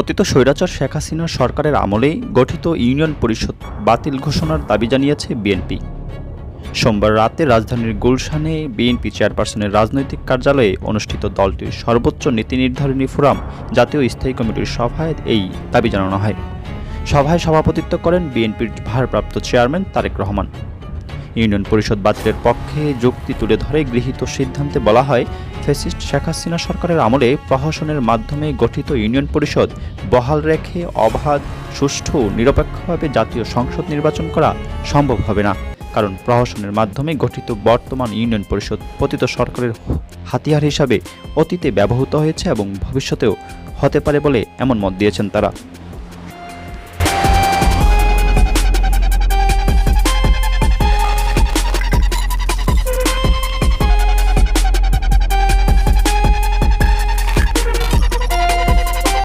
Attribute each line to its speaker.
Speaker 1: পতিত স্বৈরাচার শেখ হাসিনা সরকারের আমলেই গঠিত ইউনিয়ন পরিষদ বাতিল ঘোষণার দাবি জানিয়েছে বিএনপি। সোমবার রাতে রাজধানীর গুলশানে বিএনপি চেয়ারপারসনের রাজনৈতিক কার্যালয়ে অনুষ্ঠিত দলটির সর্বোচ্চ নীতি নির্ধারণী ফোরাম জাতীয় স্থায়ী কমিটির সভায় এই দাবি জানানো হয়। সভায় সভাপতিত্ব করেন বিএনপির ভারপ্রাপ্ত চেয়ারম্যান তারেক রহমান। ইউনিয়ন পরিষদ বাতিলের পক্ষে যুক্তি তুলে ধরে গৃহীত সিদ্ধান্তে বলা হয়, ফ্যাসিস্ট শেখ হাসিনা সরকারের আমলে প্রহসনের মাধ্যমে গঠিত ইউনিয়ন পরিষদ বহাল রেখে অবাধ, সুষ্ঠু, নিরপেক্ষভাবে জাতীয় সংসদ নির্বাচন করা সম্ভব হবে না। কারণ প্রহসনের মাধ্যমে গঠিত বর্তমান ইউনিয়ন পরিষদ পতিত সরকারের হাতিয়ার হিসাবে অতীতে ব্যবহৃত হয়েছে এবং ভবিষ্যতেও হতে পারে বলে এমন মত দিয়েছেন তারা।